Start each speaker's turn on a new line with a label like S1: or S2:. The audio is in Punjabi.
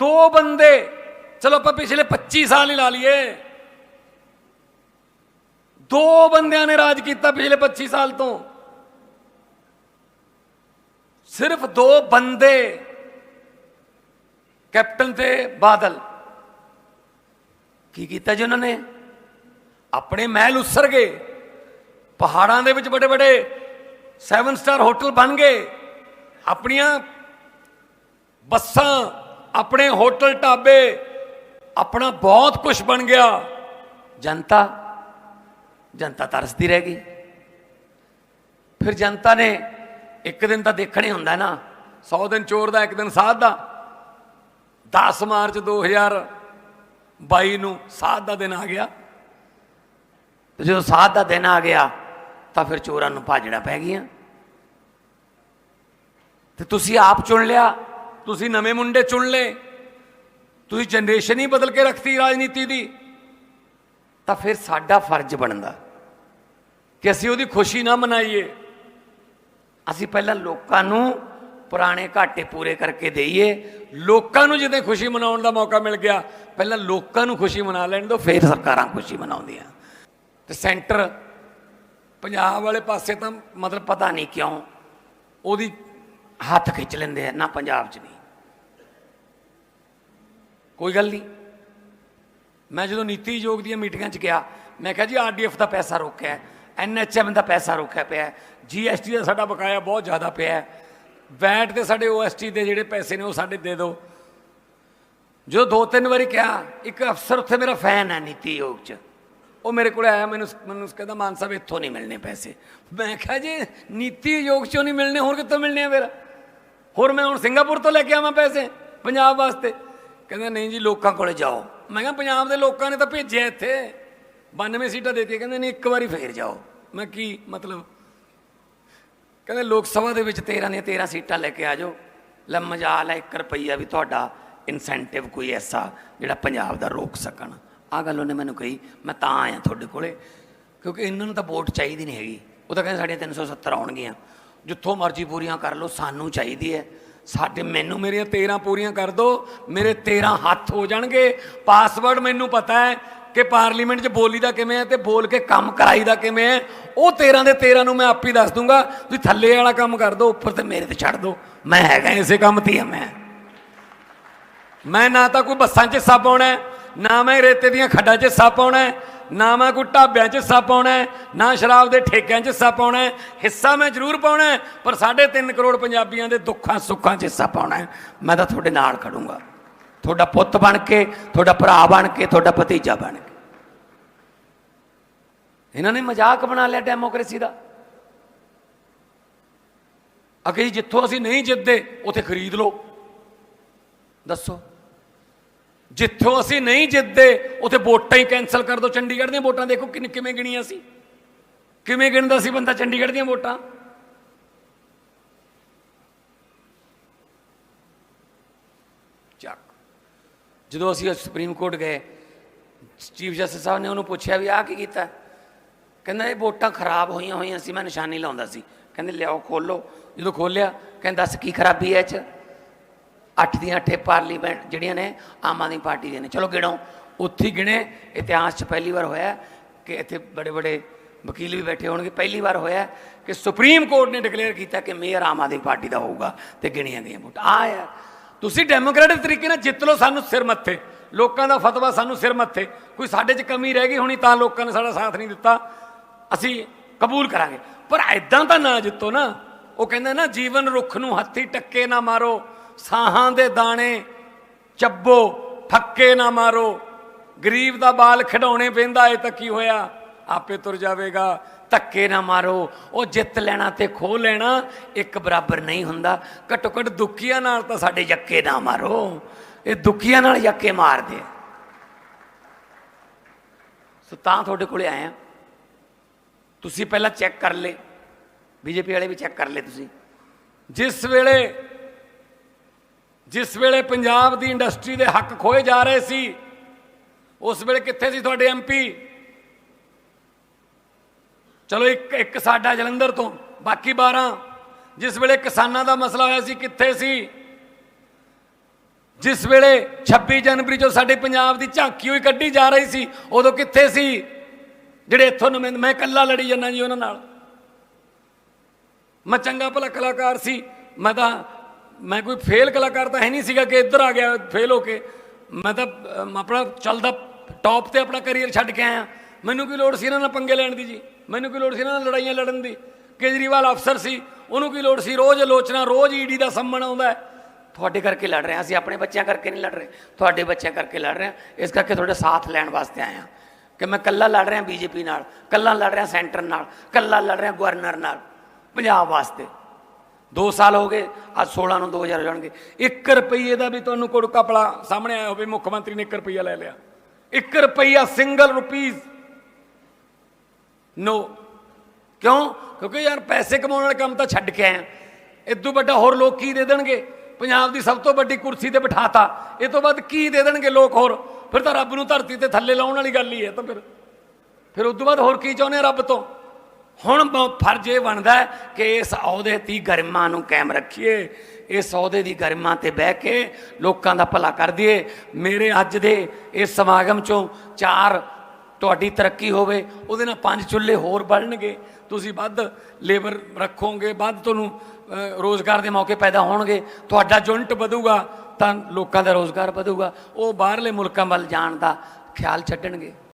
S1: ਦੋ ਬੰਦੇ, ਚਲੋ ਆਪਾਂ ਪਿਛਲੇ 25 ਸਾਲ ਹੀ ਲਾ ਲਈਏ। ਦੋ ਬੰਦਿਆਂ ਨੇ ਰਾਜ ਕੀਤਾ ਪਿਛਲੇ 25 ਸਾਲ ਤੋਂ। ਸਿਰਫ ਦੋ ਬੰਦੇ, ਕੈਪਟਨ ਤੇ ਬਾਦਲ। ਕੀ ਕੀਤਾ ਜੀ ਉਹਨਾਂ ਨੇ? ਆਪਣੇ ਮਹਿਲ ਉਸਰ ਗਏ। ਪਹਾੜਾਂ ਦੇ ਵਿੱਚ ਬੜੇ ਬੜੇ 7 ਸਟਾਰ ਹੋਟਲ ਬਣ ਗਏ। ਆਪਣੀਆਂ ਬੱਸਾਂ ਆਪਣੇ ਹੋਟਲ ਢਾਬੇ, ਆਪਣਾ ਬਹੁਤ ਕੁਝ ਬਣ ਗਿਆ। ਜਨਤਾ ਜਨਤਾ ਤਰਸਦੀ ਰਹਿ ਗਈ। ਫਿਰ ਜਨਤਾ ਨੇ ਇੱਕ ਦਿਨ ਤਾਂ ਦੇਖਣਾ ਹੀ ਹੁੰਦਾ ਨਾ 100 ਦਿਨ ਚੋਰ ਦਾ, ਇੱਕ ਦਿਨ ਸਾਧ ਦਾ। 10 ਮਾਰਚ 2022 ਨੂੰ ਸਾਧ ਦਾ ਦਿਨ ਆ ਗਿਆ। ਤੇ ਜਦੋਂ ਸਾਧ ਦਾ ਦਿਨ ਆ ਗਿਆ, ਤਾਂ ਫਿਰ ਚੋਰਾਂ ਨੂੰ ਭਾਜੜਾ ਪੈ ਗਈਆਂ। ਤੇ ਤੁਸੀਂ ਆਪ ਚੁਣ ਲਿਆ। ਤੁਸੀਂ ਨਵੇਂ ਮੁੰਡੇ ਚੁਣ ਲਏ। ਤੁਸੀਂ ਜਨਰੇਸ਼ਨ ਹੀ ਬਦਲ ਕੇ ਰੱਖਤੀ ਰਾਜਨੀਤੀ ਦੀ। ਤਾਂ ਫਿਰ ਸਾਡਾ ਫਰਜ਼ ਬਣਦਾ ਕਿ ਅਸੀਂ ਉਹਦੀ ਖੁਸ਼ੀ ਨਾ ਮਨਾਈਏ। ਅਸੀਂ ਪਹਿਲਾਂ ਲੋਕਾਂ ਨੂੰ ਪੁਰਾਣੇ ਘਾਟੇ ਪੂਰੇ ਕਰਕੇ ਦਈਏ। ਲੋਕਾਂ ਨੂੰ ਜਿੱਦੇ ਖੁਸ਼ੀ ਮਨਾਉਣ ਦਾ ਮੌਕਾ ਮਿਲ ਗਿਆ, ਪਹਿਲਾਂ ਲੋਕਾਂ ਨੂੰ ਖੁਸ਼ੀ ਮਨਾ ਲੈਣ ਦਿਓ ਫਿਰ ਸਰਕਾਰਾਂ ਖੁਸ਼ੀ ਮਨਾਉਂਦੀਆਂ। ਤੇ ਸੈਂਟਰ ਪੰਜਾਬ ਵਾਲੇ ਪਾਸੇ ਤਾਂ ਮਤਲਬ ਪਤਾ ਨਹੀਂ ਕਿਉਂ ਉਹਦੀ ਹੱਥ ਖਿੱਚ ਲੈਂਦੇ ਆ, ਨਾ ਪੰਜਾਬ 'ਚ ਨਹੀਂ। ਕੋਈ ਗੱਲ ਨਹੀਂ। ਮੈਂ ਜਦੋਂ ਨੀਤੀ ਆਯੋਗ ਦੀਆਂ ਮੀਟਿੰਗਾਂ 'ਚ ਗਿਆ, ਮੈਂ ਕਿਹਾ ਜੀ ਆਰਡੀਐਫ ਦਾ ਪੈਸਾ ਰੋਕਿਆ ਐਨਐਚਐਮ ਦਾ ਪੈਸਾ ਰੋਕਿਆ ਪਿਆ ਜੀਐਸਟੀ ਦਾ ਸਾਡਾ ਬਕਾਇਆ ਬਹੁਤ ਜ਼ਿਆਦਾ ਪਿਆ ਹੈ। ਵੈਟ ਤੇ ਸਾਡੇ ਓਐਸਟੀ ਦੇ ਜਿਹੜੇ ਪੈਸੇ ਨੇ, ਉਹ ਸਾਡੇ ਦੇ ਦਿਓ। ਜਦੋਂ ਦੋ ਤਿੰਨ ਵਾਰੀ ਕਿਹਾ, ਇੱਕ ਅਫਸਰ ਉੱਥੇ ਮੇਰਾ ਫੈਨ ਹੈ ਨੀਤੀ ਆਯੋਗ 'ਚ। ਉਹ ਮੇਰੇ ਕੋਲ ਆਇਆ, ਮੈਨੂੰ ਮੈਨੂੰ ਕਹਿੰਦਾ, ਮਾਨ ਸਾਹਿਬ, ਇੱਥੋਂ ਨਹੀਂ ਮਿਲਣੇ ਪੈਸੇ। ਮੈਂ ਕਿਹਾ ਜੀ, ਨੀਤੀ ਆਯੋਗ 'ਚੋਂ ਨਹੀਂ ਮਿਲਣੇ, ਹੋਰ ਕਿੱਥੋਂ ਮਿਲਣੇ ਆ ਫਿਰ? ਹੋਰ ਮੈਂ ਹੁਣ ਸਿੰਗਾਪੁਰ ਤੋਂ ਲੈ ਕੇ ਆਵਾਂ ਪੈਸੇ ਪੰਜਾਬ ਵਾਸਤੇ। ਕਹਿੰਦਾ, ਨਹੀਂ ਜੀ, ਲੋਕਾਂ ਕੋਲੇ ਜਾਓ। ਮੈਂ ਕਿਹਾ, ਪੰਜਾਬ ਦੇ ਲੋਕਾਂ ਨੇ ਤਾਂ ਭੇਜਿਆ ਇੱਥੇ। 92 ਸੀਟਾਂ ਦੇਤੀਆਂ। ਕਹਿੰਦੇ, ਨਹੀਂ, ਇੱਕ ਵਾਰੀ ਫੇਰ ਜਾਓ। ਮੈਂ ਕੀ ਮਤਲਬ? ਕਹਿੰਦੇ, ਲੋਕ ਸਭਾ ਦੇ ਵਿੱਚ 13 ਦੀਆਂ 13 ਸੀਟਾਂ ਲੈ ਕੇ ਆ ਜਾਓ। ਲੈ, ਮਜਾਲ ਹੈ 1 ਰੁਪਈਆ ਵੀ ਤੁਹਾਡਾ ਇਨਸੈਂਟਿਵ ਕੋਈ ਐਸਾ ਜਿਹੜਾ ਪੰਜਾਬ ਦਾ ਰੋਕ ਸਕਣ। ਆ ਗੱਲ ਉਹਨੇ ਮੈਨੂੰ ਕਹੀ। ਮੈਂ ਤਾਂ ਆਇਆ ਤੁਹਾਡੇ ਕੋਲੇ। ਕਿਉਂਕਿ ਇਹਨਾਂ ਨੂੰ ਤਾਂ ਵੋਟ ਚਾਹੀਦੀ ਨਹੀਂ ਹੈਗੀ। ਉਹ ਤਾਂ ਕਹਿੰਦੇ, ਸਾਡੀਆਂ 370 ਆਉਣਗੀਆਂ। ਜਿੱਥੋਂ ਮਰਜ਼ੀ ਪੂਰੀਆਂ ਕਰ ਲਓ, ਸਾਨੂੰ ਚਾਹੀਦੀ ਹੈ। ਸਾਡੇ ਮੈਨੂੰ ਮੇਰੀਆਂ 13 ਪੂਰੀਆਂ ਕਰ ਦਿਓ ਮੇਰੇ 13 ਹੱਥ ਹੋ ਜਾਣਗੇ। ਪਾਸਵਰਡ ਮੈਨੂੰ ਪਤਾ ਹੈ ਕਿ ਪਾਰਲੀਮੈਂਟ 'ਚ ਬੋਲੀ ਦਾ ਕਿਵੇਂ ਹੈ ਤੇ ਬੋਲ ਕੇ ਕੰਮ ਕਰਾਈ ਦਾ ਕਿਵੇਂ ਹੈ। ਉਹ 13 ਦੇ 13 ਨੂੰ ਮੈਂ ਆਪ ਹੀ ਦੱਸ ਦੂੰਗਾ ਤੁਸੀਂ ਥੱਲੇ ਵਾਲਾ ਕੰਮ ਕਰ ਦਿਓ ਉੱਪਰ ਤੇ ਮੇਰੇ ਤੇ ਛੱਡ ਦਿਓ ਮੈਂ ਹੈਗਾ ਇਸੇ ਕੰਮ ਤੇ ਮੈਂ। ਮੈਂ ਨਾ ਤਾਂ ਕੋਈ ਬੱਸਾਂ 'ਚ ਹਿੱਸਾ ਪਾਉਣਾ ਨਾ ਮੈਂ ਰੇਤੇ ਦੀਆਂ ਖੱਡਾਂ 'ਚ ਹਿੱਸਾ ਪਾਉਣਾ ਨਾ ਮੈਂ ਕੋਈ ਢਾਬਿਆਂ 'ਚ ਹਿੱਸਾ ਪਾਉਣਾ ਨਾ ਸ਼ਰਾਬ ਦੇ ਠੇਕਿਆਂ 'ਚ ਹਿੱਸਾ ਪਾਉਣਾ ਹਿੱਸਾ ਮੈਂ ਜ਼ਰੂਰ ਪਾਉਣਾ ਹੈ, ਪਰ 3.5 ਕਰੋੜ ਪੰਜਾਬੀਆਂ ਦੇ ਦੁੱਖਾਂ ਸੁੱਖਾਂ 'ਚ ਹਿੱਸਾ ਪਾਉਣਾ ਮੈਂ ਤਾਂ ਤੁਹਾਡੇ ਨਾਲ ਖੜੂੰਗਾ। ਤੁਹਾਡਾ ਪੁੱਤ ਬਣ ਕੇ ਤੁਹਾਡਾ ਭਰਾ ਬਣ ਕੇ ਤੁਹਾਡਾ ਭਤੀਜਾ ਬਣ ਕੇ। ਇਹਨਾਂ ਨੇ ਮਜ਼ਾਕ ਬਣਾ ਲਿਆ ਡੈਮੋਕ੍ਰੇਸੀ ਦਾ। ਅਗੇ ਜਿੱਥੋਂ ਅਸੀਂ ਨਹੀਂ ਜਿੱਤਦੇ ਉਥੇ ਖਰੀਦ ਲਓ। ਦੱਸੋ। ਜਿੱਥੋਂ ਅਸੀਂ ਨਹੀਂ ਜਿੱਤਦੇ, ਉਥੇ ਵੋਟਾਂ ਹੀ ਕੈਨਸਲ ਕਰ ਦਿਓ। ਚੰਡੀਗੜ੍ਹ ਦੀਆਂ ਵੋਟਾਂ ਦੇਖੋ ਕਿੰਨ, ਕਿਵੇਂ ਗਿਣੀਆਂ ਸੀ? ਕਿਵੇਂ ਗਿਣਦਾ ਸੀ ਬੰਦਾ ਚੰਡੀਗੜ੍ਹ ਦੀਆਂ ਵੋਟਾਂ? ਚੱਕ। ਜਦੋਂ ਅਸੀਂ ਸੁਪਰੀਮ ਕੋਰਟ ਗਏ, ਚੀਫ ਜਸਟਿਸ ਸਾਹਿਬ ਨੇ ਉਹਨੂੰ ਪੁੱਛਿਆ ਵੀ ਆਹ ਕੀ ਕੀਤਾ? ਕਹਿੰਦਾ ਇਹ ਵੋਟਾਂ ਖਰਾਬ ਹੋਈਆਂ ਹੋਈਆਂ ਸੀ, ਮੈਂ ਨਿਸ਼ਾਨੀ ਲਾਉਂਦਾ ਸੀ। ਕਹਿੰਦੇ ਲਿਆਓ ਖੋਲੋ ਜਦੋਂ ਖੋਲਿਆ ਕਹਿੰਦਾ ਦੱਸ ਕੀ ਖਰਾਬੀ ਹੈ ਇਹ ਚ? ਅੱਠ ਦੀਆਂ ਅੱਠੇ ਪਾਰਲੀਮੈਂਟ ਜਿਹੜੀਆਂ ਨੇ ਆਮ ਆਦਮੀ ਪਾਰਟੀ ਦੀਆਂ ਨੇ। ਚਲੋ ਗਿਣੋ। ਉੱਥੇ ਹੀ ਗਿਣੇ। ਇਤਿਹਾਸ 'ਚ ਪਹਿਲੀ ਵਾਰ ਹੋਇਆ ਕਿ ਇੱਥੇ ਬੜੇ ਬੜੇ ਵਕੀਲ ਵੀ ਬੈਠੇ ਹੋਣਗੇ। ਪਹਿਲੀ ਵਾਰ ਹੋਇਆ ਕਿ ਸੁਪਰੀਮ ਕੋਰਟ ਨੇ ਡਿਕਲੇਅਰ ਕੀਤਾ ਕਿ ਮੇਅਰ ਆਮ ਆਦਮੀ ਪਾਰਟੀ ਦਾ ਹੋਊਗਾ ਤੇ ਗਿਣੀਆਂ ਗਈਆਂ ਵੋਟਾਂ। ਆ ਯਾਰ, ਤੁਸੀਂ ਡੈਮੋਕ੍ਰੈਟਿਕ ਤਰੀਕੇ ਨਾਲ ਜਿੱਤ ਲਓ ਸਾਨੂੰ ਸਿਰ ਮੱਥੇ। ਲੋਕਾਂ ਦਾ ਫਤਵਾ ਸਾਨੂੰ ਸਿਰ ਮੱਥੇ। ਕੋਈ ਸਾਡੇ 'ਚ ਕਮੀ ਰਹਿ ਗਈ ਹੋਣੀ ਤਾਂ ਲੋਕਾਂ ਨੇ ਸਾਡਾ ਸਾਥ ਨਹੀਂ ਦਿੱਤਾ। ਅਸੀਂ ਕਬੂਲ ਕਰਾਂਗੇ। ਪਰ ਐਦਾਂ ਤਾਂ ਨਾ ਜਿੱਤੋ ਨਾ। ਉਹ ਕਹਿੰਦਾ ਨਾ, ਜੀਵਨ ਰੁੱਖ ਨੂੰ ਹੱਥੀ ਟੱਕੇ ਨਾ ਮਾਰੋ। ਸਾਹਾਂ ਦੇ ਦਾਣੇ ਚੱਬੋ ਫੱਕੇ ਨਾ ਮਾਰੋ। ਗਰੀਬ ਦਾ ਬਾਲ ਖਿਡਾਉਣੇ ਪੈਂਦਾ ਏ ਤਾਂ ਕੀ ਹੋਇਆ? ਆਪੇ ਤੁਰ ਜਾਵੇਗਾ। ਧੱਕੇ ਨਾ ਮਾਰੋ। ਉਹ ਜਿੱਤ ਲੈਣਾ ਤੇ ਖੋ ਲੈਣਾ, ਇੱਕ ਬਰਾਬਰ ਨਹੀਂ ਹੁੰਦਾ। ਘੱਟੋ ਘੱਟ ਦੁੱਖੀਆਂ ਨਾਲ ਤਾਂ ਸਾਡੇ ਯੱਕੇ ਨਾ ਮਾਰੋ। ਇਹ ਦੁੱਖੀਆਂ ਨਾਲ ਯੱਕੇ ਮਾਰਦੇ ਆ। ਸੋ ਤਾਂ ਤੁਹਾਡੇ ਕੋਲੇ ਆਏ ਆ। ਤੁਸੀਂ ਪਹਿਲਾਂ ਚੈੱਕ ਕਰ ਲੇ ਬੀਜੇਪੀ ਵਾਲੇ ਵੀ ਚੈੱਕ ਕਰ ਲੇ ਤੁਸੀਂ। ਜਿਸ ਵੇਲੇ ਜਿਸ ਵੇਲੇ ਪੰਜਾਬ ਦੀ ਇੰਡਸਟਰੀ ਦੇ ਹੱਕ ਖੋਏ ਜਾ ਰਹੇ ਸੀ, ਉਸ ਵੇਲੇ ਕਿੱਥੇ ਸੀ ਤੁਹਾਡੇ ਐਮਪੀ ਚਲੋ ਇੱਕ ਇੱਕ ਸਾਡਾ ਜਲੰਧਰ ਤੋਂ, ਬਾਕੀ 12 ਜਿਸ ਵੇਲੇ ਕਿਸਾਨਾਂ ਦਾ ਮਸਲਾ ਹੋਇਆ ਸੀ, ਕਿੱਥੇ ਸੀ? ਜਿਸ ਵੇਲੇ 26 ਜਨਵਰੀ ਜੋ ਸਾਡੇ ਪੰਜਾਬ ਦੀ ਝਾਂਕੀ ਹੋਈ, ਕੱਢੀ ਜਾ ਰਹੀ ਸੀ, ਉਦੋਂ ਕਿੱਥੇ ਸੀ? ਜਿਹੜੇ ਇੱਥੋਂ ਨੁਮਾਇੰਦ ਮੈਂ ਇਕੱਲਾ ਲੜੀ ਜਾਂਦਾ ਜੀ ਉਹਨਾਂ ਨਾਲ। ਮੈਂ ਚੰਗਾ ਭਲਾ ਕਲਾਕਾਰ ਸੀ, ਮੈਂ ਤਾਂ ਮੈਂ ਕੋਈ ਫੇਲ ਕਲਾਕਾਰ ਤਾਂ ਹੈ ਨਹੀਂ ਸੀਗਾ ਕਿ ਇੱਧਰ ਆ ਗਿਆ ਫੇਲ ਹੋ ਕੇ। ਮੈਂ ਤਾਂ ਆਪਣਾ ਚੱਲਦਾ ਟੌਪ ਤੇ ਆਪਣਾ ਕੈਰੀਅਰ ਛੱਡ ਕੇ ਆਇਆ। ਮੈਨੂੰ ਕੀ ਲੋੜ ਸੀ ਇਹਨਾਂ ਨਾਲ ਪੰਗੇ ਲੈਣ ਦੀ ਜੀ? ਮੈਨੂੰ ਕੀ ਲੋੜ ਸੀ ਇਹਨਾਂ ਨਾਲ ਲੜਾਈਆਂ ਲੜਨ ਦੀ? ਕੇਜਰੀਵਾਲ ਅਫਸਰ ਸੀ, ਉਹਨੂੰ ਕੀ ਲੋੜ ਸੀ? ਰੋਜ਼ ਆਲੋਚਨਾ, ਰੋਜ਼ ਈਡੀ ਦਾ ਸੰਮਣ ਆਉਂਦਾ ਤੁਹਾਡੇ ਕਰਕੇ ਲੜ ਰਹੇ ਹਾਂ ਅਸੀਂ ਆਪਣੇ ਬੱਚਿਆਂ ਕਰਕੇ ਨਹੀਂ ਲੜ ਰਹੇ। ਤੁਹਾਡੇ ਬੱਚਿਆਂ ਕਰਕੇ ਲੜ ਰਹੇ। ਹਾਂ ਇਸ ਕਰਕੇ ਤੁਹਾਡੇ ਸਾਥ ਲੈਣ ਵਾਸਤੇ ਆਏ ਹਾਂ ਕਿ ਮੈਂ ਕੱਲਾ ਲੜ ਰਿਹਾ ਬੀਜੇਪੀ ਨਾਲ ਕੱਲਾ ਲੜ ਰਿਹਾ ਸੈਂਟਰ ਨਾਲ ਕੱਲਾ ਲੜ ਰਿਹਾ ਗਵਰਨਰ ਨਾਲ, ਪੰਜਾਬ ਵਾਸਤੇ। 2 ਸਾਲ ਹੋ ਗਏ, ਅੱਜ 16 ਨੂੰ 2000 ਹੋ ਜਾਣਗੇ। 1 ਰੁਪਈਏ ਦਾ ਵੀ ਤੁਹਾਨੂੰ ਕੋੜ ਕਪੜਾ ਸਾਹਮਣੇ ਆਇਆ ਹੋਵੇ, ਮੁੱਖ ਮੰਤਰੀ ਨੇ 1 ਰੁਪਈਆ ਲੈ ਲਿਆ। 1 ਰੁਪਈਆ ਸਿੰਗਲ ਰੁਪੀਸ ਨੋ ਕਿਉਂ? ਕਿਉਂਕਿ ਯਾਰ ਪੈਸੇ ਕਮਾਉਣ ਵਾਲਾ ਕੰਮ ਤਾਂ ਛੱਡ ਕੇ ਆਇਆ ਇਦੋਂ ਵੱਡਾ ਹੋਰ ਲੋਕ ਕੀ ਦੇ ਦੇਣਗੇ? ਪੰਜਾਬ ਦੀ ਸਭ ਤੋਂ ਵੱਡੀ ਕੁਰਸੀ ਤੇ ਬਿਠਾਤਾ। ਇਹ ਤੋਂ ਬਾਅਦ ਕੀ ਦੇ ਦੇਣਗੇ ਲੋਕ ਹੋਰ? ਫਿਰ ਤਾਂ ਰੱਬ ਨੂੰ ਧਰਤੀ ਤੇ ਥੱਲੇ ਲਾਉਣ ਵਾਲੀ ਗੱਲ ਹੀ ਹੈ ਤਾਂ ਫਿਰ। ਫਿਰ ਉਸ ਤੋਂ ਬਾਅਦ ਹੋਰ ਕੀ ਚਾਹੁੰਦੇ ਆ ਰੱਬ ਤੋਂ? ਹੁਣ ਬ- ਫਰਜ਼ ਇਹ ਬਣਦਾ ਕਿ ਇਸ ਅਹੁਦੇ ਦੀ ਗਰਿਮਾ ਨੂੰ ਕਾਇਮ ਰੱਖੀਏ। ਇਸ ਅਹੁਦੇ ਦੀ ਗਰਿਮਾ ਤੇ ਬਹਿ ਕੇ ਲੋਕਾਂ ਦਾ ਭਲਾ ਕਰ ਦਈਏ। ਮੇਰੇ ਅੱਜ ਦੇ ਇਸ ਸਮਾਗਮ ਚੋਂ ਚਾਰ ਤੁਹਾਡੀ ਤਰੱਕੀ ਹੋਵੇ ਉਹਦੇ ਨਾਲ ਪੰਜ ਚੁੱਲ੍ਹੇ ਹੋਰ ਬਣਨਗੇ। ਤੁਸੀਂ ਵੱਧ ਲੇਬਰ ਰੱਖੋਗੇ ਵੱਧ ਤੁਹਾਨੂੰ ਅ, ਰੋਜ਼ਗਾਰ ਦੇ ਮੌਕੇ ਪੈਦਾ ਹੋਣਗੇ। ਤੁਹਾਡਾ ਜੁਨਟ ਵਧੂਗਾ ਤਾਂ ਲੋਕਾਂ ਦਾ ਰੋਜ਼ਗਾਰ ਵਧੂਗਾ। ਉਹ ਬਾਹਰਲੇ ਮੁਲਕਾਂ ਵੱਲ ਜਾਣ ਦਾ ਖਿਆਲ ਛੱਡਣਗੇ।